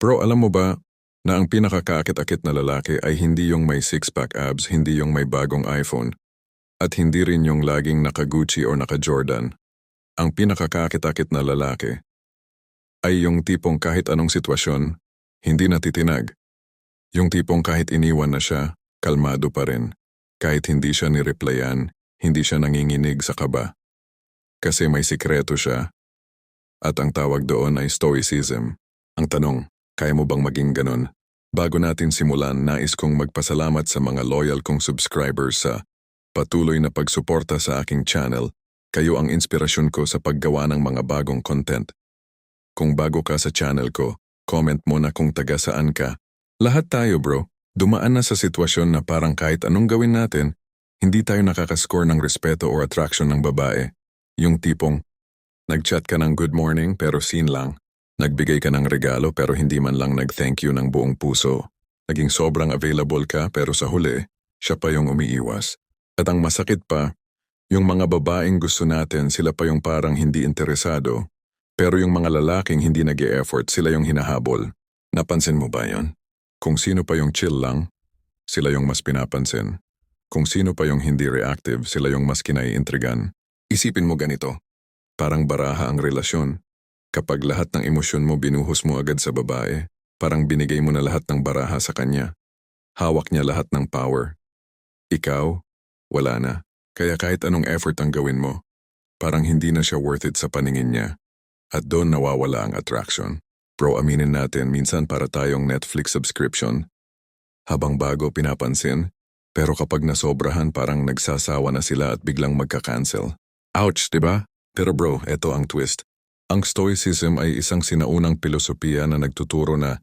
Bro, alam mo ba na ang pinakakaakit-akit na lalaki ay hindi yung may six-pack abs, hindi yung may bagong iPhone, at hindi rin yung laging naka-Gucci or naka-Jordan. Ang pinakakaakit-akit na lalaki ay yung tipong kahit anong sitwasyon, hindi natitinag. Yung tipong kahit iniwan na siya, kalmado pa rin. Kahit hindi siya nireplyan, hindi siya nanginginig sa kaba. Kasi may sikreto siya. At ang tawag doon ay stoicism. Ang tanong, kaya mo bang maging ganon? Bago natin simulan, nais kong magpasalamat sa mga loyal kong subscribers sa patuloy na pagsuporta sa aking channel. Kayo ang inspirasyon ko sa paggawa ng mga bagong content. Kung bago ka sa channel ko, comment mo na kung taga saan ka. Lahat tayo bro, dumaan na sa sitwasyon na parang kahit anong gawin natin, hindi tayo nakakascore ng respeto or attraction ng babae. Yung tipong, nagchat ka ng good morning pero scene lang. Nagbigay ka ng regalo pero hindi man lang nag-thank you ng buong puso. Naging sobrang available ka pero sa huli, siya pa yung umiiwas. At ang masakit pa, yung mga babaeng gusto natin sila pa yung parang hindi interesado. Pero yung mga lalaking hindi nag effort sila yung hinahabol. Napansin mo ba yon? Kung sino pa yung chill lang, sila yung mas pinapansin. Kung sino pa yung hindi reactive, sila yung mas kinaiintrigan. Isipin mo ganito, parang baraha ang relasyon. Kapag lahat ng emosyon mo binuhos mo agad sa babae, parang binigay mo na lahat ng baraha sa kanya. Hawak niya lahat ng power. Ikaw, wala na. Kaya kahit anong effort ang gawin mo, parang hindi na siya worth it sa paningin niya. At doon nawawala ang attraction. Bro, aminin natin, minsan para tayong Netflix subscription. Habang bago pinapansin, pero kapag nasobrahan parang nagsasawa na sila at biglang magka-cancel. Ouch, di ba? Pero bro, eto ang twist. Ang Stoicism ay isang sinaunang pilosopiya na nagtuturo na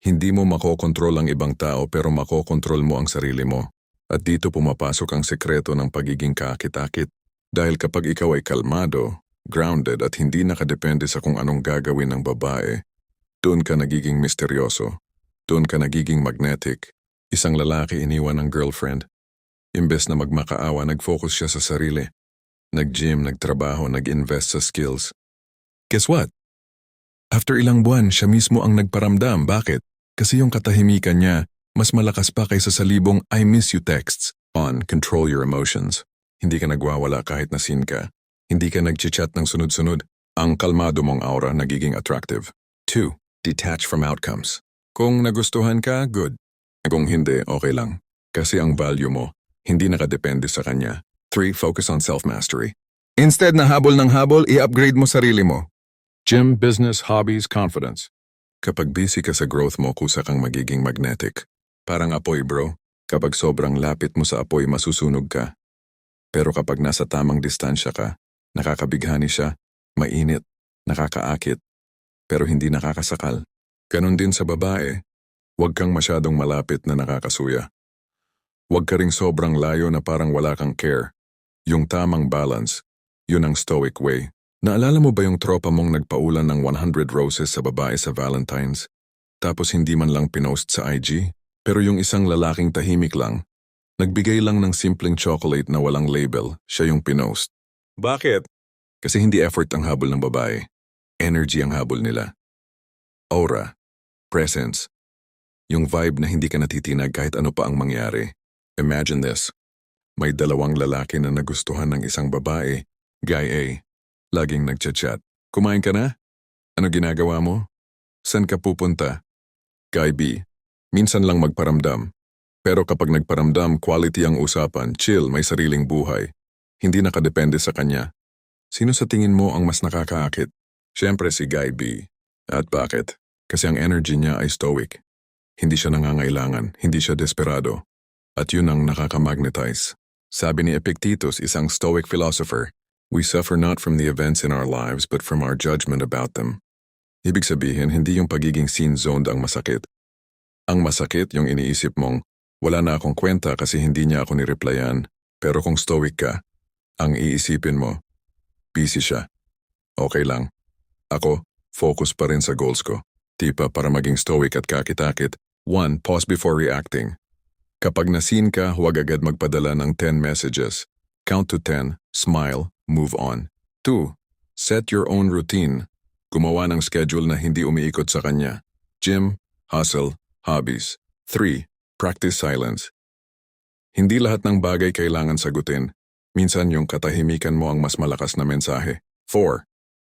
hindi mo makokontrol ang ibang tao pero makokontrol mo ang sarili mo. At dito pumapasok ang sekreto ng pagiging kakit-akit. Dahil kapag ikaw ay kalmado, grounded at hindi nakadepende sa kung anong gagawin ng babae, doon ka nagiging misteryoso. Doon ka nagiging magnetic. Isang lalaki iniwan ng girlfriend. Imbes na magmakaawa, nag-focus siya sa sarili. Nag-gym, nagtrabaho, nag-invest sa skills. Guess what? After ilang buwan, siya mismo ang nagparamdam. Bakit? Kasi yung katahimikan niya, mas malakas pa kaysa sa libong I miss you texts. On, control your emotions. Hindi ka nagwawala kahit nasin ka. Hindi ka nag-chat ng sunod-sunod. Ang kalmado mong aura nagiging attractive. 2. Detach from outcomes. Kung nagustuhan ka, good. Kung hindi, okay lang. Kasi ang value mo, hindi nakadepende sa kanya. 3. Focus on self-mastery. Instead na habol ng habol, i-upgrade mo sarili mo. Gym, business, hobbies, confidence. Kapag busy ka sa growth mo, kusa kang magiging magnetic. Parang apoy bro. Kapag sobrang lapit mo sa apoy, masusunog ka. Pero kapag nasa tamang distansya ka, nakakabighani siya, mainit, nakakaakit, pero hindi nakakasakal. Ganon din sa babae. Huwag kang masyadong malapit na nakakasuya. Huwag ka ring sobrang layo na parang wala kang care. Yung tamang balance, yun ang stoic way. Naalala mo ba yung tropa mong nagpaulan ng 100 roses sa babae sa Valentine's? Tapos hindi man lang pinost sa IG? Pero yung isang lalaking tahimik lang, nagbigay lang ng simpleng chocolate na walang label, siya yung pinost. Bakit? Kasi hindi effort ang habol ng babae. Energy ang habol nila. Aura, presence, yung vibe na hindi ka natitinag kahit ano pa ang mangyari. Imagine this. May dalawang lalaki na nagustuhan ng isang babae, guy A. Laging nagchat-chat. Kumain ka na? Ano ginagawa mo? San ka pupunta? Guy B. Minsan lang magparamdam. Pero kapag nagparamdam, quality ang usapan, chill, may sariling buhay. Hindi nakadepende sa kanya. Sino sa tingin mo ang mas nakakaakit? Siyempre si Guy B. At bakit? Kasi ang energy niya ay stoic. Hindi siya nangangailangan, hindi siya desperado. At yun ang nakakamagnetize. Sabi ni Epictetus, isang stoic philosopher, we suffer not from the events in our lives but from our judgment about them. Ibig sabihin, hindi yung pagiging scene-zoned ang masakit. Ang masakit yung iniisip mong, wala na akong kwenta kasi hindi niya ako nireplyan. Pero kung stoic ka, ang iisipin mo, busy siya. Okay lang. Ako, focus pa rin sa goals ko. Tipa para maging stoic at kakitakit. 1. Pause before reacting. Kapag nasin ka, huwag agad magpadala ng 10 messages. Count to 10, smile, move on. 2. Set your own routine. Gumawa ng schedule na hindi umiikot sa kanya. Gym, hustle, hobbies. 3. Practice silence. Hindi lahat ng bagay kailangan sagutin. Minsan yung katahimikan mo ang mas malakas na mensahe. 4.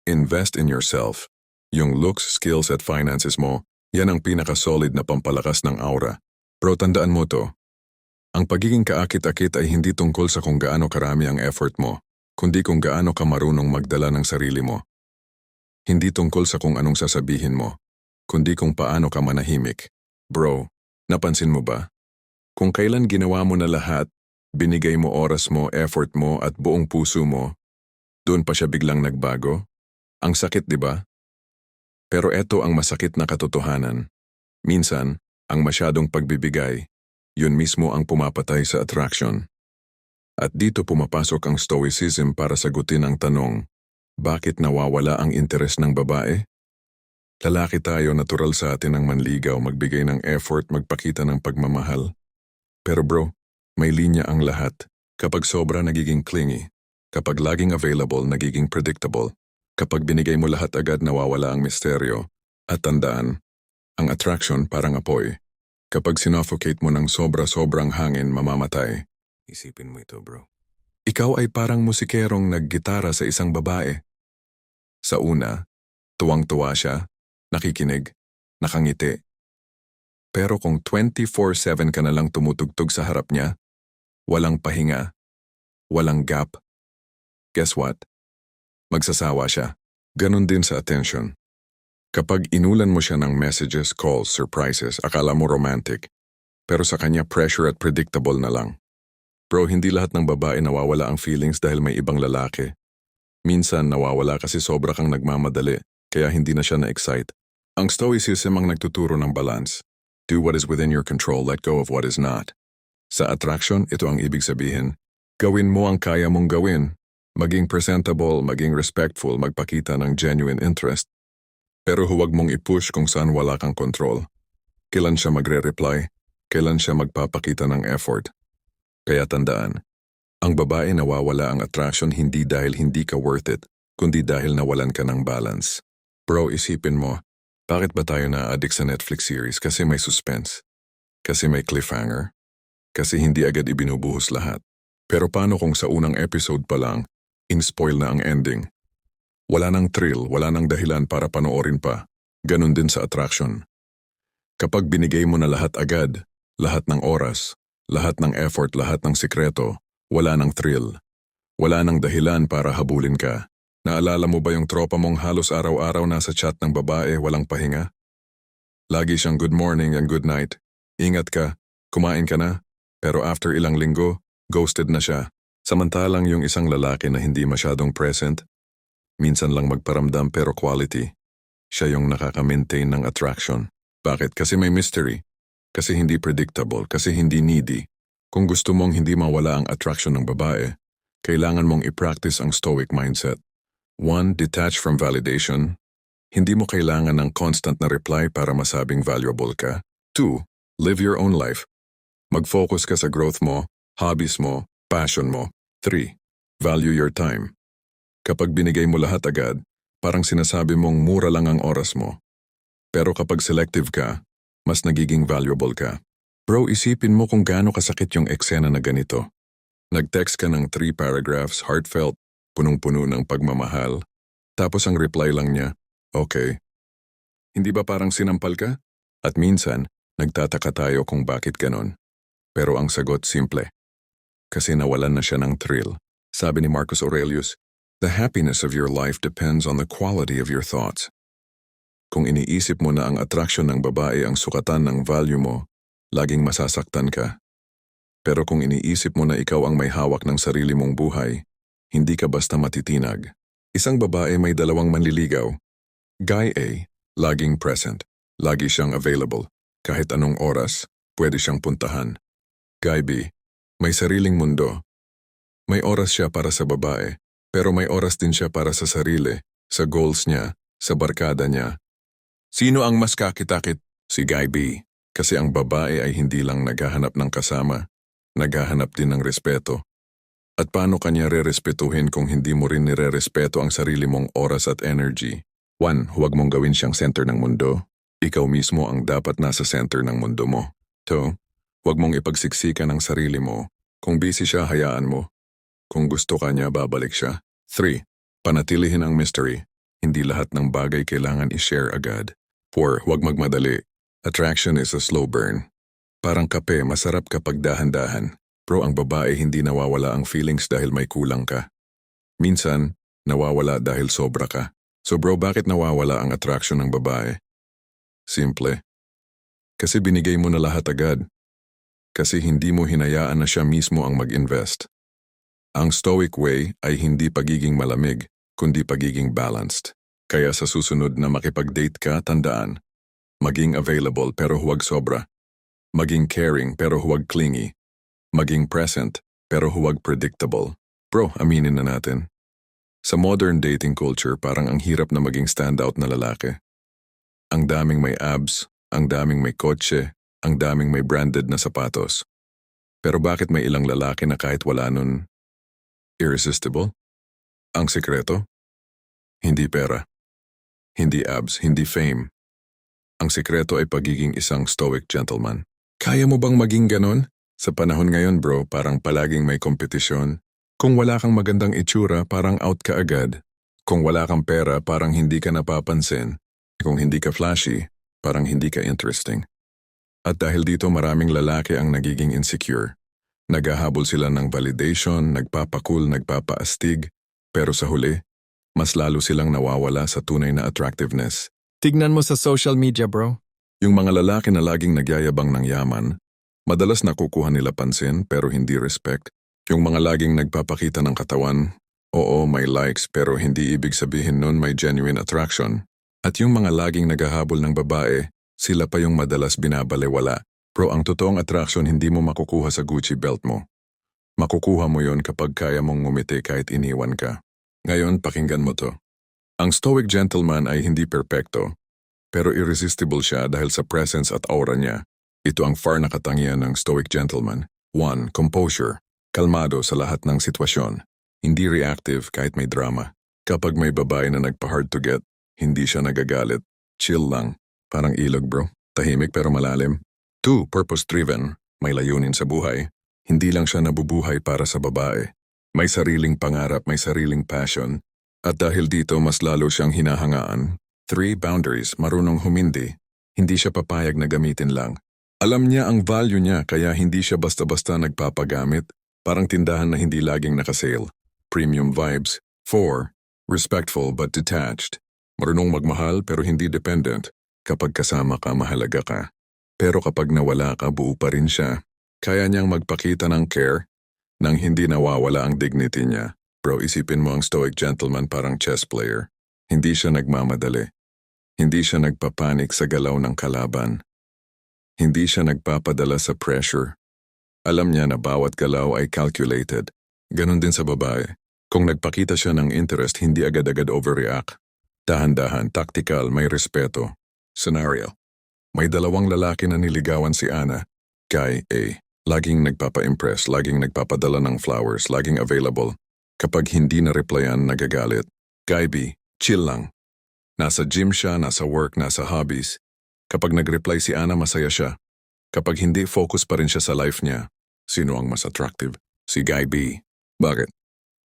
Invest in yourself. Yung looks, skills at finances mo, yan ang pinaka-solid na pampalakas ng aura. Bro, tandaan mo to. Ang pagiging kaakit-akit ay hindi tungkol sa kung gaano karami ang effort mo, kundi kung gaano ka marunong magdala ng sarili mo. Hindi tungkol sa kung anong sasabihin mo, kundi kung paano ka manahimik. Bro, napansin mo ba? Kung kailan ginawa mo na lahat, binigay mo oras mo, effort mo at buong puso mo, doon pa siya biglang nagbago? Ang sakit, di ba? Pero eto ang masakit na katotohanan. Minsan, ang masyadong pagbibigay, yun mismo ang pumapatay sa attraction. At dito pumapasok ang stoicism para sagutin ang tanong, bakit nawawala ang interes ng babae? Lalaki tayo, natural sa atin ang manligaw, magbigay ng effort, magpakita ng pagmamahal. Pero bro, may linya ang lahat. Kapag sobra nagiging clingy, kapag laging available, nagiging predictable, kapag binigay mo lahat agad nawawala ang misteryo. At tandaan, ang attraction parang apoy. Kapag sinoffocate mo ng sobra-sobrang hangin, mamamatay. Isipin mo ito, bro. Ikaw ay parang musikerong naggitara sa isang babae. Sa una, tuwang-tuwa siya, nakikinig, nakangiti. Pero kung 24-7 ka na lang tumutugtog sa harap niya, walang pahinga, walang gap, guess what? Magsasawa siya. Ganon din sa attention. Kapag inulan mo siya ng messages, calls, surprises, akala mo romantic. Pero sa kanya pressure at predictable na lang. Bro, hindi lahat ng babae nawawala ang feelings dahil may ibang lalaki. Minsan nawawala kasi sobra kang nagmamadali, kaya hindi na siya na-excite. Ang stoicism ang nagtuturo ng balance. Do what is within your control, let go of what is not. Sa attraction, ito ang ibig sabihin. Gawin mo ang kaya mong gawin. Maging presentable, maging respectful, magpakita ng genuine interest. Pero huwag mong i-push kung saan wala kang control. Kailan siya magre-reply, kailan siya magpapakita ng effort. Kaya tandaan, ang babae nawawala ang attraction hindi dahil hindi ka worth it, kundi dahil nawalan ka ng balance. Bro, isipin mo, bakit ba tayo na-addict sa Netflix series? Kasi may suspense. Kasi may cliffhanger. Kasi hindi agad ibinubuhos lahat. Pero paano kung sa unang episode pa lang, in-spoil na ang ending? Wala nang thrill, wala nang dahilan para panoorin pa. Ganon din sa attraction. Kapag binigay mo na lahat agad, lahat ng oras, lahat ng effort, lahat ng sikreto, wala nang thrill. Wala nang dahilan para habulin ka. Naalala mo ba yung tropa mong halos araw-araw nasa chat ng babae walang pahinga? Lagi siyang good morning and good night. Ingat ka, kumain ka na. Pero after ilang linggo, ghosted na siya. Samantalang yung isang lalaki na hindi masyadong present, minsan lang magparamdam pero quality. Siya yung nakaka-maintain ng attraction. Bakit? Kasi may mystery. Kasi hindi predictable. Kasi hindi needy. Kung gusto mong hindi mawala ang attraction ng babae, kailangan mong i-practice ang stoic mindset. One, detach from validation. Hindi mo kailangan ng constant na reply para masabing valuable ka. Two, live your own life. Mag-focus ka sa growth mo, hobbies mo, passion mo. Three, value your time. Kapag binigay mo lahat agad, parang sinasabi mong mura lang ang oras mo. Pero kapag selective ka, mas nagiging valuable ka. Bro, isipin mo kung gaano kasakit yung eksena na ganito. Nag-text ka ng three paragraphs, heartfelt, punong-puno ng pagmamahal. Tapos ang reply lang niya, okay. Hindi ba parang sinampal ka? At minsan, nagtataka tayo kung bakit ganon. Pero ang sagot simple. Kasi nawalan na siya ng thrill. Sabi ni Marcus Aurelius, The happiness of your life depends on the quality of your thoughts. Kung iniisip mo na ang attraction ng babae ang sukatan ng value mo, laging masasaktan ka. Pero kung iniisip mo na ikaw ang may hawak ng sarili mong buhay, hindi ka basta matitinag. Isang babae may dalawang manliligaw. Guy A, laging present. Lagi siyang available. Kahit anong oras, pwede siyang puntahan. Guy B, may sariling mundo. May oras siya para sa babae, pero may oras din siya para sa sarili, sa goals niya, sa barkada niya. Sino ang mas kakitakit? Si Guy B. Kasi ang babae ay hindi lang naghahanap ng kasama, naghahanap din ng respeto. At paano kanya re-respetuhin kung hindi mo rin nire-respeto ang sarili mong oras at energy? One, huwag mong gawin siyang center ng mundo. Ikaw mismo ang dapat nasa center ng mundo mo. So, huwag mong ipagsiksikan ang sarili mo. Kung busy siya, hayaan mo. Kung gusto ka niya, babalik siya. 3. Panatilihin ang mystery. Hindi lahat ng bagay kailangan i-share agad. 4. Huwag magmadali. Attraction is a slow burn. Parang kape, masarap kapag dahan-dahan. Pero ang babae hindi nawawala ang feelings dahil may kulang ka. Minsan, nawawala dahil sobra ka. So bro, bakit nawawala ang attraction ng babae? Simple. Kasi binigay mo na lahat agad. Kasi hindi mo hinayaan na siya mismo ang mag-invest. Ang stoic way ay hindi pagiging malamig, kundi pagiging balanced. Kaya sa susunod na makipag-date ka, tandaan. Maging available pero huwag sobra. Maging caring pero huwag clingy. Maging present pero huwag predictable. Bro, aminin na natin. Sa modern dating culture, parang ang hirap na maging standout na lalaki. Ang daming may abs, ang daming may kotse, ang daming may branded na sapatos. Pero bakit may ilang lalaki na kahit wala nun, irresistible? Ang sekreto? Hindi pera. Hindi abs, hindi fame. Ang sekreto ay pagiging isang stoic gentleman. Kaya mo bang maging ganon? Sa panahon ngayon bro, parang palaging may kompetisyon. Kung wala kang magandang itsura, parang out ka agad. Kung wala kang pera, parang hindi ka napapansin. Kung hindi ka flashy, parang hindi ka interesting. At dahil dito maraming lalaki ang nagiging insecure. Naghahabol sila ng validation, nagpapakul, nagpapaastig, pero sa huli, mas lalo silang nawawala sa tunay na attractiveness. Tignan mo sa social media, bro. Yung mga lalaki na laging nagyayabang ng yaman, madalas nakukuha nila pansin pero hindi respect. Yung mga laging nagpapakita ng katawan, oo may likes pero hindi ibig sabihin nun may genuine attraction. At yung mga laging naghahabol ng babae, sila pa yung madalas binabalewala. Pero ang totoong attraction hindi mo makukuha sa Gucci belt mo. Makukuha mo yon kapag kaya mong ngumiti kahit iniwan ka. Ngayon, pakinggan mo to. Ang stoic gentleman ay hindi perpekto, pero irresistible siya dahil sa presence at aura niya. Ito ang far na katangian ng stoic gentleman. 1. Composure. Kalmado sa lahat ng sitwasyon. Hindi reactive kahit may drama. Kapag may babae na nagpa-hard to get, hindi siya nagagalit. Chill lang. Parang ilog bro. Tahimik pero malalim. 2. Purpose-driven. May layunin sa buhay. Hindi lang siya nabubuhay para sa babae. May sariling pangarap, may sariling passion. At dahil dito mas lalo siyang hinahangaan. 3. Boundaries. Marunong humindi. Hindi siya papayag na gamitin lang. Alam niya ang value niya kaya hindi siya basta-basta nagpapagamit. Parang tindahan na hindi laging nakasale. Premium vibes. 4. Respectful but detached. Marunong magmahal pero hindi dependent. Kapag kasama ka, mahalaga ka. Pero kapag nawala ka, buo pa rin siya. Kaya niyang magpakita ng care nang hindi nawawala ang dignity niya. Bro, isipin mo ang stoic gentleman parang chess player. Hindi siya nagmamadali. Hindi siya nagpapanik sa galaw ng kalaban. Hindi siya nagpapadala sa pressure. Alam niya na bawat galaw ay calculated. Ganon din sa babae. Kung nagpakita siya ng interest, hindi agad-agad overreact. Dahan-dahan, tactical, may respeto. Scenario. May dalawang lalaki na niligawan si Ana. Guy A. Laging nagpapa-impress, laging nagpapadala ng flowers, laging available. Kapag hindi na-replyan, nagagalit. Guy B. Chill lang. Nasa gym siya, nasa work, nasa hobbies. Kapag nag-reply si Ana, masaya siya. Kapag hindi, focus pa rin siya sa life niya. Sino ang mas attractive? Si Guy B. Bakit?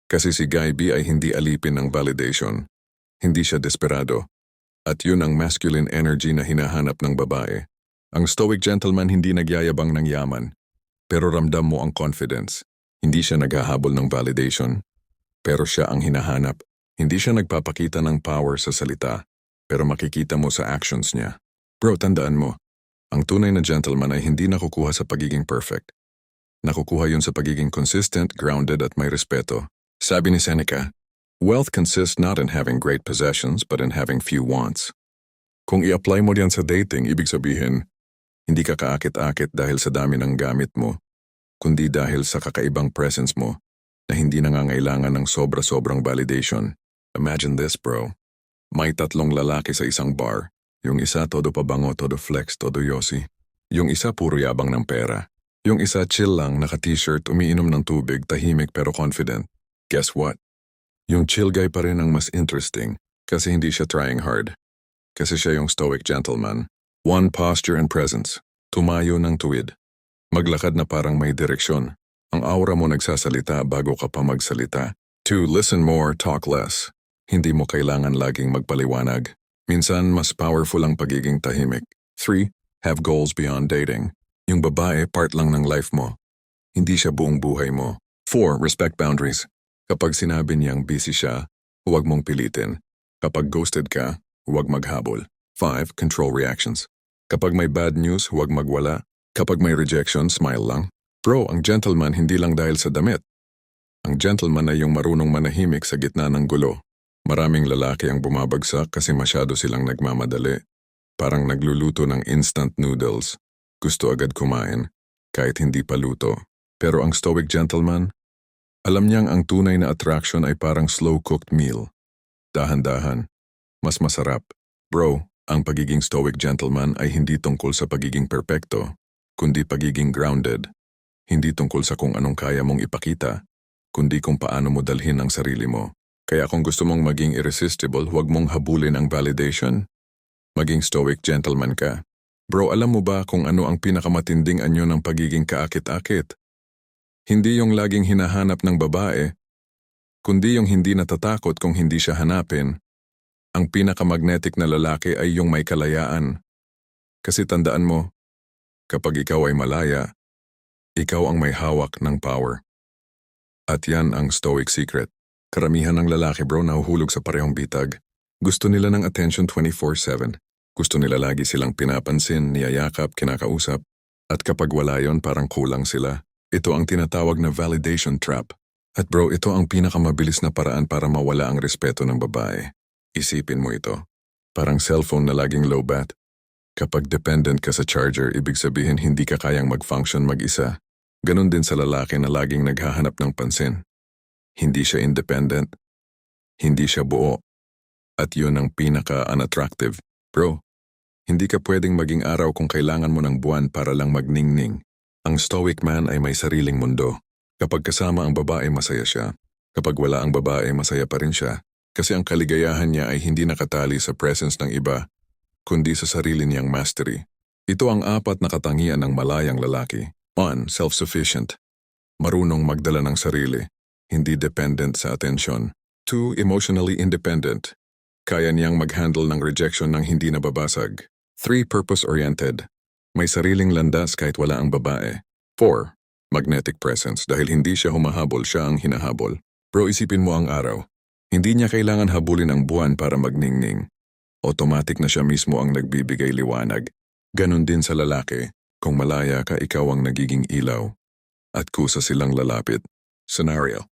Kasi si Guy B ay hindi alipin ng validation. Hindi siya desperado. At yun ang masculine energy na hinahanap ng babae. Ang stoic gentleman hindi nagyayabang ng yaman. Pero ramdam mo ang confidence. Hindi siya naghahabol ng validation. Pero siya ang hinahanap. Hindi siya nagpapakita ng power sa salita. Pero makikita mo sa actions niya. Bro, tandaan mo. Ang tunay na gentleman ay hindi nakukuha sa pagiging perfect. Nakukuha yun sa pagiging consistent, grounded at may respeto. Sabi ni Seneca, Wealth consists not in having great possessions but in having few wants. Kung i-apply mo diyan sa dating, ibig sabihin, hindi ka kaakit-akit dahil sa dami ng gamit mo, kundi dahil sa kakaibang presence mo na hindi nangangailangan ng sobra-sobrang validation. Imagine this, bro. May tatlong lalaki sa isang bar. Yung isa todo pabango, todo flex, todo yosi. Yung isa puro yabang ng pera. Yung isa chill lang, naka-t-shirt, umiinom ng tubig, tahimik pero confident. Guess what? Yung chill guy pa rin ang mas interesting kasi hindi siya trying hard. Kasi siya yung stoic gentleman. One, posture and presence. Tumayo ng tuwid. Maglakad na parang may direksyon. Ang aura mo nagsasalita bago ka pa magsalita. Two, listen more, talk less. Hindi mo kailangan laging magpaliwanag. Minsan, mas powerful ang pagiging tahimik. Three, have goals beyond dating. Yung babae, part lang ng life mo. Hindi siya buong buhay mo. Four, respect boundaries. Kapag sinabi niyang busy siya, huwag mong pilitin. Kapag ghosted ka, huwag maghabol. Five, control reactions. Kapag may bad news, huwag magwala. Kapag may rejection, smile lang. Bro, ang gentleman hindi lang dahil sa damit. Ang gentleman ay yung marunong manahimik sa gitna ng gulo. Maraming lalaki ang bumabagsak kasi masyado silang nagmamadali. Parang nagluluto ng instant noodles. Gusto agad kumain, kahit hindi pa luto. Pero ang stoic gentleman, alam niyang ang tunay na attraction ay parang slow-cooked meal. Dahan-dahan. Mas masarap. Bro, ang pagiging stoic gentleman ay hindi tungkol sa pagiging perpekto, kundi pagiging grounded. Hindi tungkol sa kung anong kaya mong ipakita, kundi kung paano mo dalhin ang sarili mo. Kaya kung gusto mong maging irresistible, huwag mong habulin ang validation. Maging stoic gentleman ka. Bro, alam mo ba kung ano ang pinakamatinding anyo ng pagiging kaakit-akit? Hindi yung laging hinahanap ng babae, kundi yung hindi natatakot kung hindi siya hanapin. Ang pinakamagnetic na lalaki ay yung may kalayaan. Kasi tandaan mo, kapag ikaw ay malaya, ikaw ang may hawak ng power. At yan ang stoic secret. Karamihan ng lalaki bro nahuhulog sa parehong bitag. Gusto nila ng attention 24-7. Gusto nila lagi silang pinapansin, niyayakap, kinakausap. At kapag wala yon parang kulang sila. Ito ang tinatawag na validation trap. At bro, ito ang pinakamabilis na paraan para mawala ang respeto ng babae. Isipin mo ito. Parang cellphone na laging low bat. Kapag dependent ka sa charger, ibig sabihin hindi ka kayang mag-function mag-isa. Ganon din sa lalaki na laging naghahanap ng pansin. Hindi siya independent. Hindi siya buo. At yun ang pinaka-unattractive. Bro, hindi ka pwedeng maging araw kung kailangan mo ng buwan para lang magningning. Ang stoic man ay may sariling mundo. Kapag kasama ang babae, masaya siya. Kapag wala ang babae, masaya pa rin siya. Kasi ang kaligayahan niya ay hindi nakatali sa presence ng iba, kundi sa sarili niyang mastery. Ito ang apat na katangian ng malayang lalaki. 1. Self-sufficient. Marunong magdala ng sarili, hindi dependent sa atensyon. 2. Emotionally independent. Kaya niyang mag-handle ng rejection ng hindi nababasag. 3. Purpose-oriented. May sariling landas kahit wala ang babae. 4. Magnetic presence dahil hindi siya humahabol, siya ang hinahabol. Bro, isipin mo ang araw. Hindi niya kailangan habulin ang buwan para magningning. Automatic na siya mismo ang nagbibigay liwanag. Ganon din sa lalaki. Kung malaya ka, ikaw ang nagiging ilaw. At kusa silang lalapit. Scenario.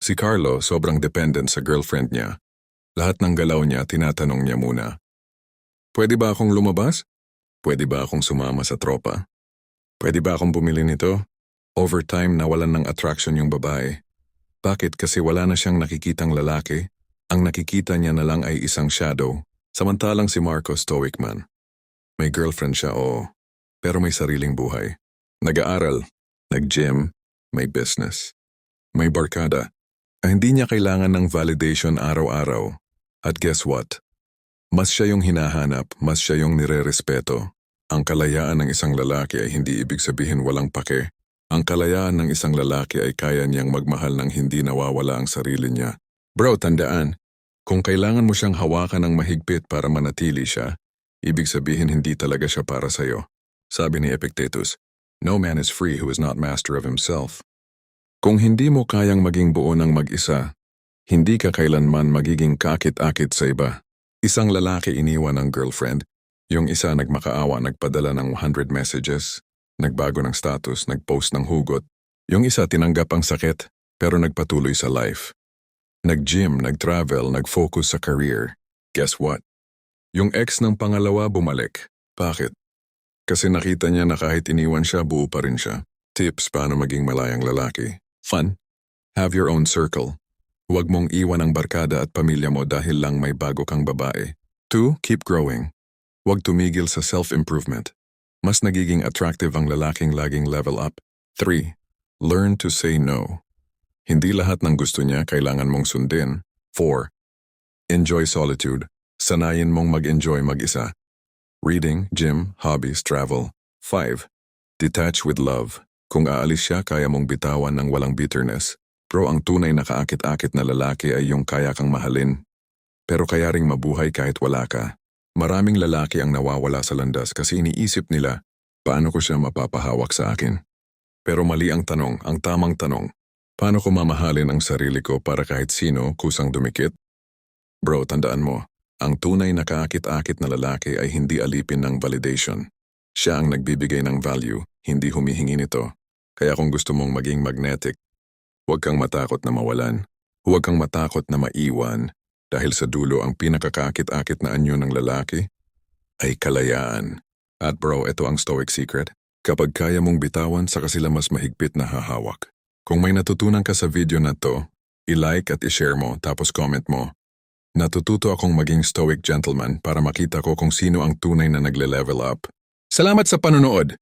Si Carlo sobrang dependent sa girlfriend niya. Lahat ng galaw niya tinatanong niya muna. Pwede ba akong lumabas? Pwede ba akong sumama sa tropa? Pwede ba akong bumili nito? Over time nawalan ng attraction yung babae. Bakit? Kasi wala na siyang nakikitang lalaki. Ang nakikita niya na lang ay isang shadow. Samantalang si Marco stoic man. May girlfriend siya, oo. Pero may sariling buhay. Nag-aaral, nag-gym, may business. May barkada. Ah, hindi niya kailangan ng validation araw-araw. At guess what? Mas siya yung hinahanap, mas siya yung nire-respeto. Ang kalayaan ng isang lalaki ay hindi ibig sabihin walang pake. Ang kalayaan ng isang lalaki ay kaya niyang magmahal ng hindi nawawala ang sarili niya. Bro, tandaan, kung kailangan mo siyang hawakan ng mahigpit para manatili siya, ibig sabihin hindi talaga siya para sa'yo. Sabi ni Epictetus, No man is free who is not master of himself. Kung hindi mo kayang maging buo ng mag-isa, hindi ka kailanman magiging kakit-akit sa iba. Isang lalaki iniwan ng girlfriend, yung isa nagmakaawa nagpadala ng 100 messages, nagbago ng status, nagpost ng hugot, yung isa tinanggap ang sakit pero nagpatuloy sa life. Nag-gym, nag-travel, nag-focus sa career. Guess what? Yung ex ng pangalawa bumalik. Bakit? Kasi nakita niya na kahit iniwan siya, buo pa rin siya. Tips paano maging malayang lalaki. Fun. Have your own circle. Huwag mong iwan ang barkada at pamilya mo dahil lang may bago kang babae. 2. Keep growing. Huwag tumigil sa self-improvement. Mas nagiging attractive ang lalaking laging level up. 3. Learn to say no. Hindi lahat ng gusto niya kailangan mong sundin. 4. Enjoy solitude. Sanayin mong mag-enjoy mag-isa. Reading, gym, hobbies, travel. 5. Detach with love. Kung aalis siya, kaya mong bitawan ng walang bitterness. Bro, ang tunay na kaakit-akit na lalaki ay yung kaya kang mahalin. Pero kaya ring mabuhay kahit wala ka. Maraming lalaki ang nawawala sa landas kasi iniisip nila, paano ko siya mapapahawak sa akin? Pero mali ang tanong, ang tamang tanong. Paano ko mamahalin ang sarili ko para kahit sino kusang dumikit? Bro, tandaan mo, ang tunay na kaakit-akit na lalaki ay hindi alipin ng validation. Siya ang nagbibigay ng value, hindi humihingi nito. Kaya kung gusto mong maging magnetic, huwag kang matakot na mawalan. Huwag kang matakot na maiwan. Dahil sa dulo ang pinakakakit-akit na anyo ng lalaki ay kalayaan. At bro, ito ang stoic secret. Kapag kaya mong bitawan, saka sila mas mahigpit na hahawak. Kung may natutunan ka sa video na to, i-like at i-share mo tapos comment mo. Natututo akong maging stoic gentleman para makita ko kung sino ang tunay na nagle-level up. Salamat sa panonood!